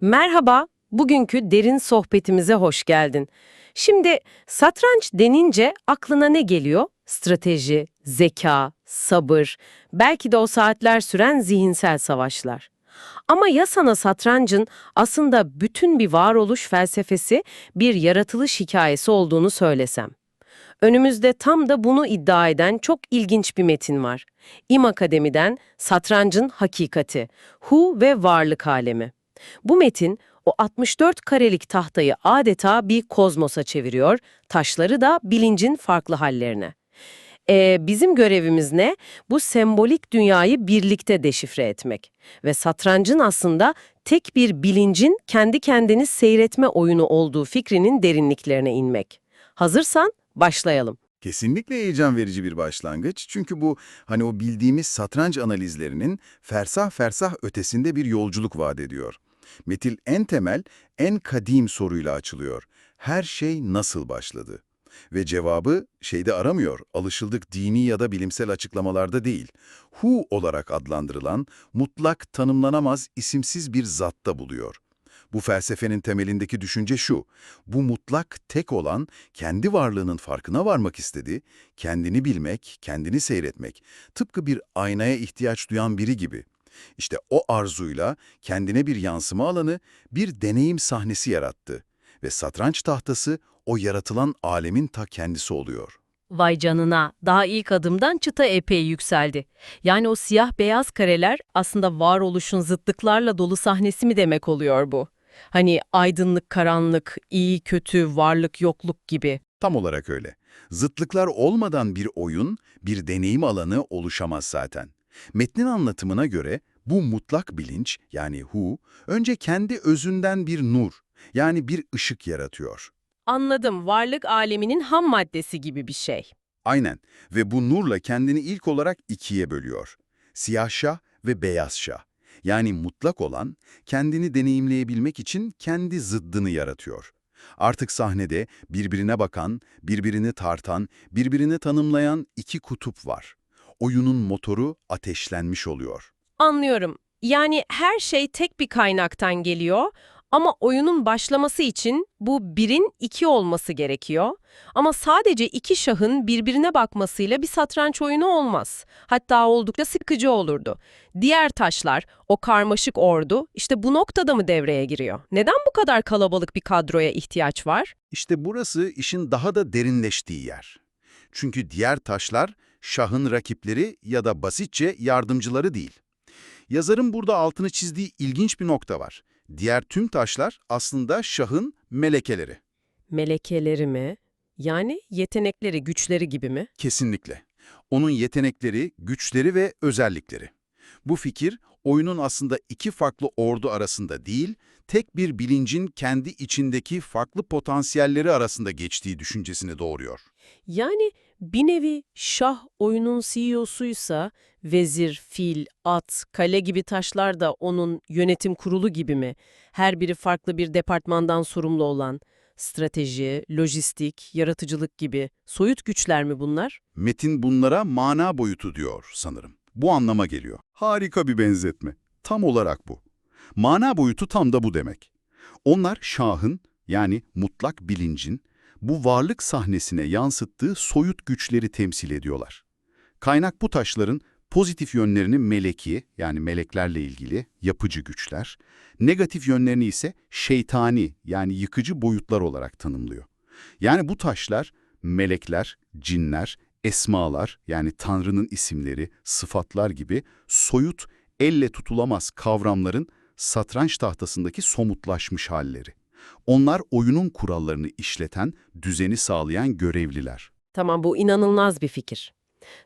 Merhaba, bugünkü derin sohbetimize hoş geldin. Şimdi satranç denince aklına ne geliyor? Strateji, zeka, sabır, belki de o saatler süren zihinsel savaşlar. Ama ya sana satrancın aslında bütün bir varoluş felsefesi, bir yaratılış hikayesi olduğunu söylesem? Önümüzde tam da bunu iddia eden çok ilginç bir metin var. İM Akademi'den Satrancın Hakikati, Hu ve Varlık Alemi. Bu metin o 64 karelik tahtayı adeta bir kozmosa çeviriyor, taşları da bilincin farklı hallerine. Ee, bizim görevimiz ne? Bu sembolik dünyayı birlikte deşifre etmek. Ve satrancın aslında tek bir bilincin kendi kendini seyretme oyunu olduğu fikrinin derinliklerine inmek. Hazırsan başlayalım. Kesinlikle heyecan verici bir başlangıç. Çünkü bu hani o bildiğimiz satranç analizlerinin fersah fersah ötesinde bir yolculuk vaat ediyor. Metil en temel, en kadim soruyla açılıyor. Her şey nasıl başladı? Ve cevabı şeyde aramıyor, alışıldık dini ya da bilimsel açıklamalarda değil. Hu olarak adlandırılan, mutlak tanımlanamaz isimsiz bir zatta buluyor. Bu felsefenin temelindeki düşünce şu, bu mutlak tek olan kendi varlığının farkına varmak istedi, kendini bilmek, kendini seyretmek, tıpkı bir aynaya ihtiyaç duyan biri gibi. İşte o arzuyla kendine bir yansıma alanı, bir deneyim sahnesi yarattı ve satranç tahtası o yaratılan alemin ta kendisi oluyor. Vay canına, daha ilk adımdan çıta epey yükseldi. Yani o siyah beyaz kareler aslında varoluşun zıtlıklarla dolu sahnesi mi demek oluyor bu? Hani aydınlık, karanlık, iyi, kötü, varlık, yokluk gibi. Tam olarak öyle. Zıtlıklar olmadan bir oyun, bir deneyim alanı oluşamaz zaten. Metnin anlatımına göre bu mutlak bilinç yani hu, önce kendi özünden bir nur yani bir ışık yaratıyor. Anladım, varlık aleminin ham maddesi gibi bir şey. Aynen ve bu nurla kendini ilk olarak ikiye bölüyor. Siyah şah ve beyaz şah. Yani mutlak olan kendini deneyimleyebilmek için kendi zıddını yaratıyor. Artık sahnede birbirine bakan, birbirini tartan, birbirini tanımlayan iki kutup var. Oyunun motoru ateşlenmiş oluyor. Anlıyorum. Yani her şey tek bir kaynaktan geliyor ama oyunun başlaması için bu birin iki olması gerekiyor. Ama sadece iki şahın birbirine bakmasıyla bir satranç oyunu olmaz. Hatta oldukça sıkıcı olurdu. Diğer taşlar, o karmaşık ordu işte bu noktada mı devreye giriyor? Neden bu kadar kalabalık bir kadroya ihtiyaç var? İşte burası işin daha da derinleştiği yer. Çünkü diğer taşlar şahın rakipleri ya da basitçe yardımcıları değil. Yazarın burada altını çizdiği ilginç bir nokta var. Diğer tüm taşlar aslında şahın melekeleri. Melekeleri mi? Yani yetenekleri, güçleri gibi mi? Kesinlikle. Onun yetenekleri, güçleri ve özellikleri. Bu fikir, oyunun aslında iki farklı ordu arasında değil, tek bir bilincin kendi içindeki farklı potansiyelleri arasında geçtiği düşüncesini doğuruyor. Yani bir nevi şah oyunun CEO'suysa vezir, fil, at, kale gibi taşlar da onun yönetim kurulu gibi mi? Her biri farklı bir departmandan sorumlu olan strateji, lojistik, yaratıcılık gibi soyut güçler mi bunlar? Metin bunlara mana boyutu diyor sanırım. Bu anlama geliyor. Harika bir benzetme. Tam olarak bu. Mana boyutu tam da bu demek. Onlar şahın yani mutlak bilincin bu varlık sahnesine yansıttığı soyut güçleri temsil ediyorlar. Kaynak bu taşların pozitif yönlerini meleki yani meleklerle ilgili yapıcı güçler, negatif yönlerini ise şeytani yani yıkıcı boyutlar olarak tanımlıyor. Yani bu taşlar melekler, cinler, esmalar yani Tanrı'nın isimleri, sıfatlar gibi soyut, elle tutulamaz kavramların satranç tahtasındaki somutlaşmış halleri. Onlar oyunun kurallarını işleten, düzeni sağlayan görevliler. Tamam bu inanılmaz bir fikir.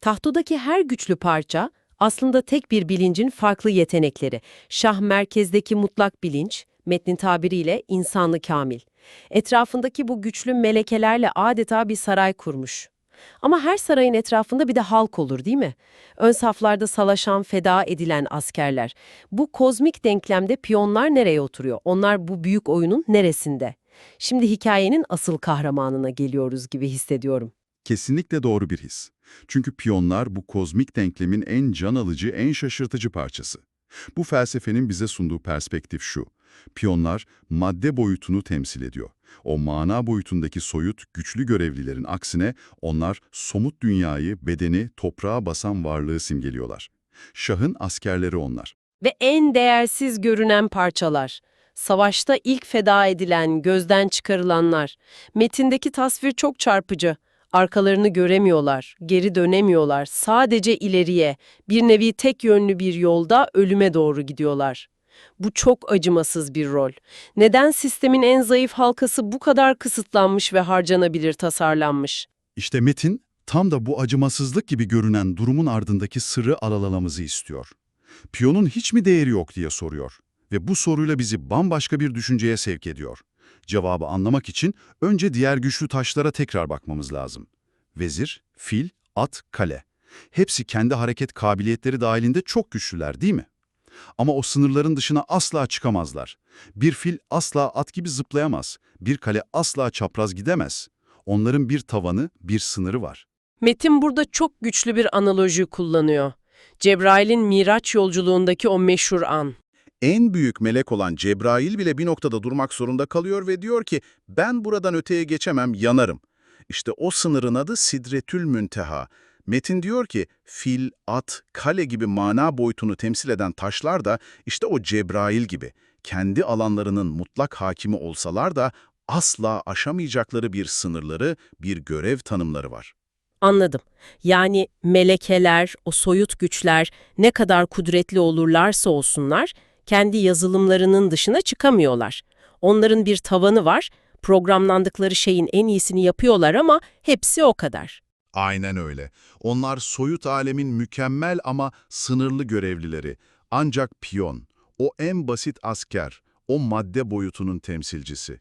Tahtodaki her güçlü parça aslında tek bir bilincin farklı yetenekleri. Şah merkezdeki mutlak bilinç, metnin tabiriyle insanlı kamil. Etrafındaki bu güçlü melekelerle adeta bir saray kurmuş. Ama her sarayın etrafında bir de halk olur değil mi? Ön saflarda salaşan, feda edilen askerler. Bu kozmik denklemde piyonlar nereye oturuyor? Onlar bu büyük oyunun neresinde? Şimdi hikayenin asıl kahramanına geliyoruz gibi hissediyorum. Kesinlikle doğru bir his. Çünkü piyonlar bu kozmik denklemin en can alıcı, en şaşırtıcı parçası. Bu felsefenin bize sunduğu perspektif şu. Piyonlar madde boyutunu temsil ediyor. O mana boyutundaki soyut, güçlü görevlilerin aksine onlar somut dünyayı, bedeni, toprağa basan varlığı simgeliyorlar. Şahın askerleri onlar. Ve en değersiz görünen parçalar. Savaşta ilk feda edilen, gözden çıkarılanlar. Metindeki tasvir çok çarpıcı. Arkalarını göremiyorlar, geri dönemiyorlar. Sadece ileriye, bir nevi tek yönlü bir yolda ölüme doğru gidiyorlar. Bu çok acımasız bir rol. Neden sistemin en zayıf halkası bu kadar kısıtlanmış ve harcanabilir tasarlanmış? İşte Metin tam da bu acımasızlık gibi görünen durumun ardındaki sırrı alalamamızı istiyor. Piyonun hiç mi değeri yok diye soruyor. Ve bu soruyla bizi bambaşka bir düşünceye sevk ediyor. Cevabı anlamak için önce diğer güçlü taşlara tekrar bakmamız lazım. Vezir, fil, at, kale. Hepsi kendi hareket kabiliyetleri dahilinde çok güçlüler değil mi? Ama o sınırların dışına asla çıkamazlar. Bir fil asla at gibi zıplayamaz. Bir kale asla çapraz gidemez. Onların bir tavanı, bir sınırı var. Metin burada çok güçlü bir analoji kullanıyor. Cebrail'in Miraç yolculuğundaki o meşhur an. En büyük melek olan Cebrail bile bir noktada durmak zorunda kalıyor ve diyor ki ben buradan öteye geçemem yanarım. İşte o sınırın adı Sidretül Münteha. Metin diyor ki fil, at, kale gibi mana boyutunu temsil eden taşlar da işte o Cebrail gibi kendi alanlarının mutlak hakimi olsalar da asla aşamayacakları bir sınırları, bir görev tanımları var. Anladım. Yani melekeler, o soyut güçler ne kadar kudretli olurlarsa olsunlar, kendi yazılımlarının dışına çıkamıyorlar. Onların bir tavanı var, programlandıkları şeyin en iyisini yapıyorlar ama hepsi o kadar. Aynen öyle. Onlar soyut alemin mükemmel ama sınırlı görevlileri. Ancak piyon, o en basit asker, o madde boyutunun temsilcisi.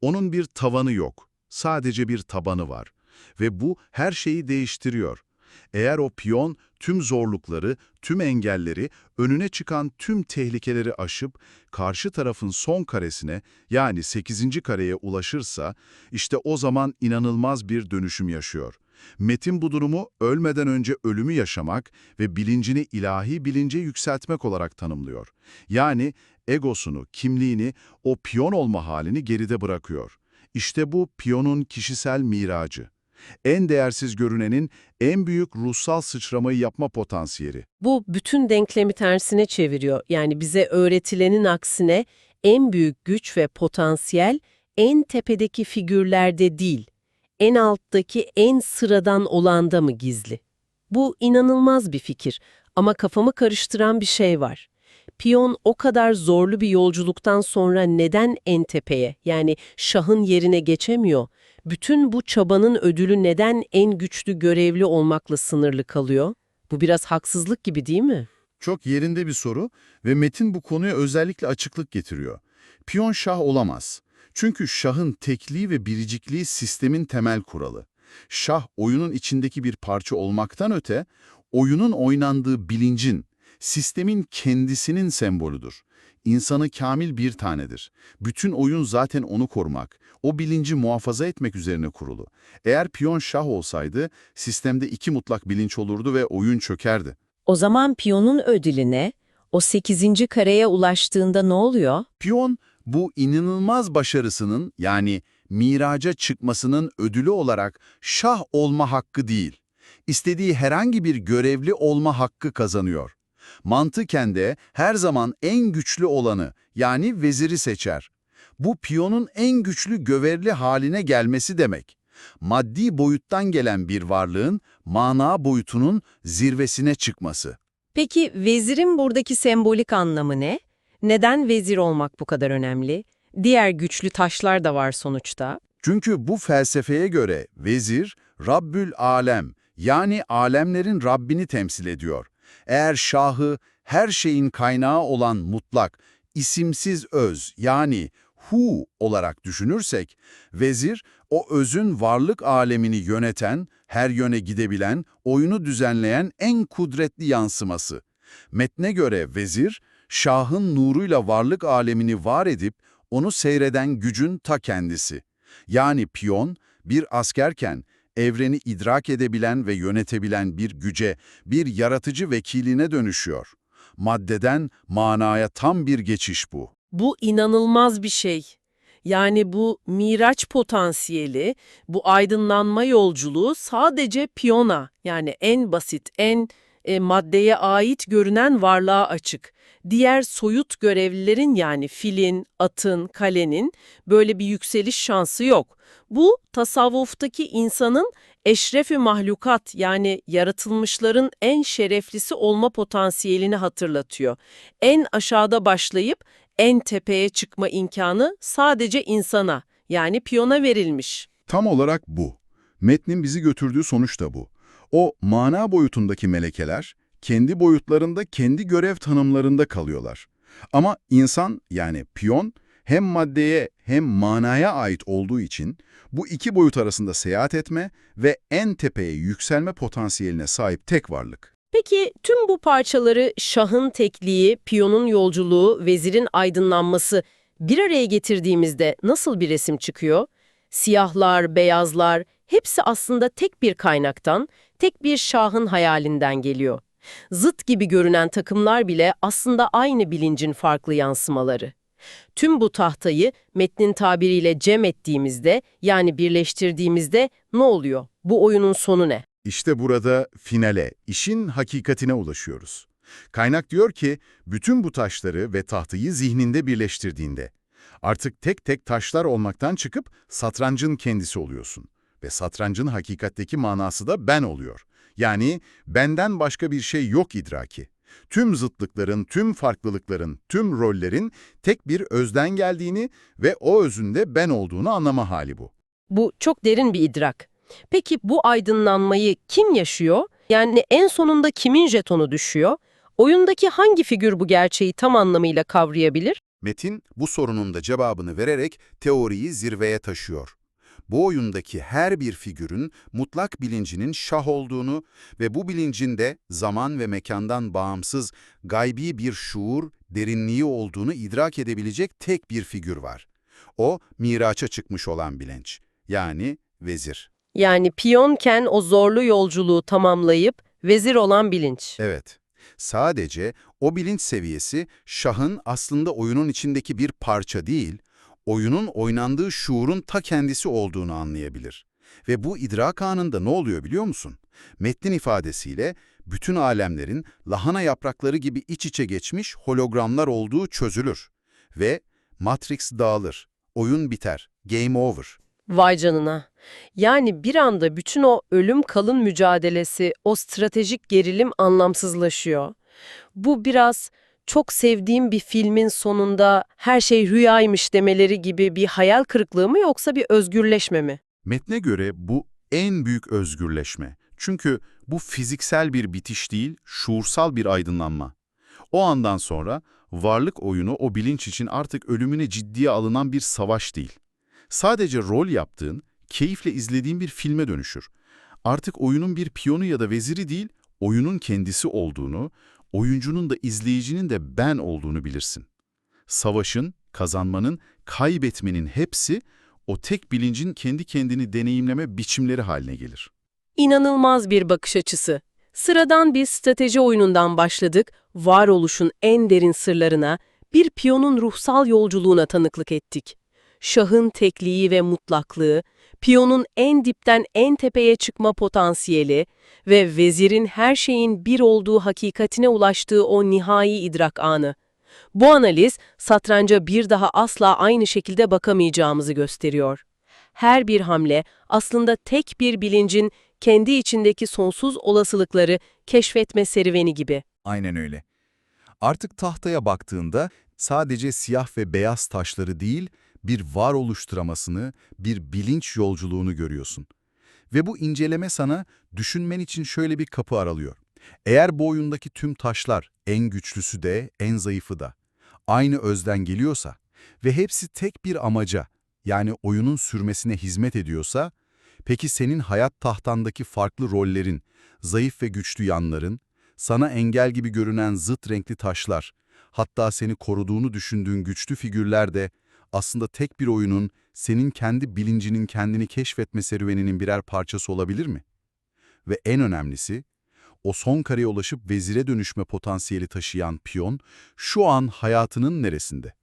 Onun bir tavanı yok, sadece bir tabanı var. Ve bu her şeyi değiştiriyor. Eğer o piyon tüm zorlukları, tüm engelleri, önüne çıkan tüm tehlikeleri aşıp karşı tarafın son karesine yani 8. kareye ulaşırsa işte o zaman inanılmaz bir dönüşüm yaşıyor. Metin bu durumu ölmeden önce ölümü yaşamak ve bilincini ilahi bilince yükseltmek olarak tanımlıyor. Yani egosunu, kimliğini, o piyon olma halini geride bırakıyor. İşte bu piyonun kişisel miracı. En değersiz görünenin en büyük ruhsal sıçramayı yapma potansiyeli. Bu bütün denklemi tersine çeviriyor. Yani bize öğretilenin aksine en büyük güç ve potansiyel en tepedeki figürlerde değil, en alttaki en sıradan olanda mı gizli? Bu inanılmaz bir fikir ama kafamı karıştıran bir şey var. Piyon o kadar zorlu bir yolculuktan sonra neden en tepeye yani şahın yerine geçemiyor? Bütün bu çabanın ödülü neden en güçlü görevli olmakla sınırlı kalıyor? Bu biraz haksızlık gibi değil mi? Çok yerinde bir soru ve Metin bu konuya özellikle açıklık getiriyor. Piyon şah olamaz. Çünkü şahın tekliği ve biricikliği sistemin temel kuralı. Şah oyunun içindeki bir parça olmaktan öte, oyunun oynandığı bilincin, sistemin kendisinin sembolüdür. İnsanı kamil bir tanedir. Bütün oyun zaten onu korumak, o bilinci muhafaza etmek üzerine kurulu. Eğer piyon şah olsaydı, sistemde iki mutlak bilinç olurdu ve oyun çökerdi. O zaman piyonun ödülü ne? O 8. kareye ulaştığında ne oluyor? Piyon bu inanılmaz başarısının yani miraca çıkmasının ödülü olarak şah olma hakkı değil, istediği herhangi bir görevli olma hakkı kazanıyor. Mantıken de her zaman en güçlü olanı yani veziri seçer. Bu piyonun en güçlü göverli haline gelmesi demek. Maddi boyuttan gelen bir varlığın mana boyutunun zirvesine çıkması. Peki vezirin buradaki sembolik anlamı ne? Neden vezir olmak bu kadar önemli? Diğer güçlü taşlar da var sonuçta. Çünkü bu felsefeye göre vezir, Rabbül Alem yani alemlerin Rabbini temsil ediyor. Eğer şahı her şeyin kaynağı olan mutlak, isimsiz öz yani hu olarak düşünürsek, vezir o özün varlık alemini yöneten, her yöne gidebilen, oyunu düzenleyen en kudretli yansıması. Metne göre vezir, şahın nuruyla varlık alemini var edip onu seyreden gücün ta kendisi. Yani piyon, bir askerken evreni idrak edebilen ve yönetebilen bir güce, bir yaratıcı vekiline dönüşüyor. Maddeden manaya tam bir geçiş bu. Bu inanılmaz bir şey. Yani bu miraç potansiyeli, bu aydınlanma yolculuğu sadece piyona yani en basit, en e, maddeye ait görünen varlığa açık. Diğer soyut görevlilerin yani filin, atın, kalenin böyle bir yükseliş şansı yok. Bu tasavvuftaki insanın eşrefi mahlukat yani yaratılmışların en şereflisi olma potansiyelini hatırlatıyor. En aşağıda başlayıp en tepeye çıkma imkanı sadece insana yani piyona verilmiş. Tam olarak bu. Metnin bizi götürdüğü sonuç da bu. O mana boyutundaki melekeler kendi boyutlarında kendi görev tanımlarında kalıyorlar. Ama insan yani piyon hem maddeye hem manaya ait olduğu için bu iki boyut arasında seyahat etme ve en tepeye yükselme potansiyeline sahip tek varlık. Peki tüm bu parçaları şahın tekliği, piyonun yolculuğu, vezirin aydınlanması bir araya getirdiğimizde nasıl bir resim çıkıyor? Siyahlar, beyazlar hepsi aslında tek bir kaynaktan, tek bir şahın hayalinden geliyor. Zıt gibi görünen takımlar bile aslında aynı bilincin farklı yansımaları. Tüm bu tahtayı metnin tabiriyle cem ettiğimizde yani birleştirdiğimizde ne oluyor? Bu oyunun sonu ne? İşte burada finale, işin hakikatine ulaşıyoruz. Kaynak diyor ki, bütün bu taşları ve tahtayı zihninde birleştirdiğinde, artık tek tek taşlar olmaktan çıkıp satrancın kendisi oluyorsun. Ve satrancın hakikatteki manası da ben oluyor. Yani benden başka bir şey yok idraki. Tüm zıtlıkların, tüm farklılıkların, tüm rollerin tek bir özden geldiğini ve o özünde ben olduğunu anlama hali bu. Bu çok derin bir idrak. Peki bu aydınlanmayı kim yaşıyor? Yani en sonunda kimin jetonu düşüyor? Oyundaki hangi figür bu gerçeği tam anlamıyla kavrayabilir? Metin bu sorunun da cevabını vererek teoriyi zirveye taşıyor. Bu oyundaki her bir figürün mutlak bilincinin şah olduğunu ve bu bilincin de zaman ve mekandan bağımsız gaybi bir şuur, derinliği olduğunu idrak edebilecek tek bir figür var. O, miraça çıkmış olan bilinç, yani vezir. Yani piyonken o zorlu yolculuğu tamamlayıp vezir olan bilinç. Evet, sadece o bilinç seviyesi şahın aslında oyunun içindeki bir parça değil, oyunun oynandığı şuurun ta kendisi olduğunu anlayabilir. Ve bu idrak anında ne oluyor biliyor musun? Metnin ifadesiyle bütün alemlerin lahana yaprakları gibi iç içe geçmiş hologramlar olduğu çözülür. Ve Matrix dağılır, oyun biter, game over. Vay canına. Yani bir anda bütün o ölüm kalın mücadelesi, o stratejik gerilim anlamsızlaşıyor. Bu biraz çok sevdiğim bir filmin sonunda her şey rüyaymış demeleri gibi bir hayal kırıklığı mı yoksa bir özgürleşme mi? Metne göre bu en büyük özgürleşme. Çünkü bu fiziksel bir bitiş değil, şuursal bir aydınlanma. O andan sonra varlık oyunu o bilinç için artık ölümüne ciddiye alınan bir savaş değil. Sadece rol yaptığın, keyifle izlediğin bir filme dönüşür. Artık oyunun bir piyonu ya da veziri değil, oyunun kendisi olduğunu, oyuncunun da izleyicinin de ben olduğunu bilirsin. Savaşın, kazanmanın, kaybetmenin hepsi o tek bilincin kendi kendini deneyimleme biçimleri haline gelir. İnanılmaz bir bakış açısı. Sıradan bir strateji oyunundan başladık, varoluşun en derin sırlarına, bir piyonun ruhsal yolculuğuna tanıklık ettik. Şahın tekliği ve mutlaklığı, piyonun en dipten en tepeye çıkma potansiyeli ve vezirin her şeyin bir olduğu hakikatine ulaştığı o nihai idrak anı. Bu analiz, satranca bir daha asla aynı şekilde bakamayacağımızı gösteriyor. Her bir hamle aslında tek bir bilincin kendi içindeki sonsuz olasılıkları keşfetme serüveni gibi. Aynen öyle. Artık tahtaya baktığında sadece siyah ve beyaz taşları değil, bir varoluş dramasını, bir bilinç yolculuğunu görüyorsun. Ve bu inceleme sana düşünmen için şöyle bir kapı aralıyor. Eğer bu oyundaki tüm taşlar, en güçlüsü de, en zayıfı da, aynı özden geliyorsa ve hepsi tek bir amaca, yani oyunun sürmesine hizmet ediyorsa, peki senin hayat tahtandaki farklı rollerin, zayıf ve güçlü yanların, sana engel gibi görünen zıt renkli taşlar, hatta seni koruduğunu düşündüğün güçlü figürler de aslında tek bir oyunun senin kendi bilincinin kendini keşfetme serüveninin birer parçası olabilir mi? Ve en önemlisi, o son kareye ulaşıp vezire dönüşme potansiyeli taşıyan piyon şu an hayatının neresinde?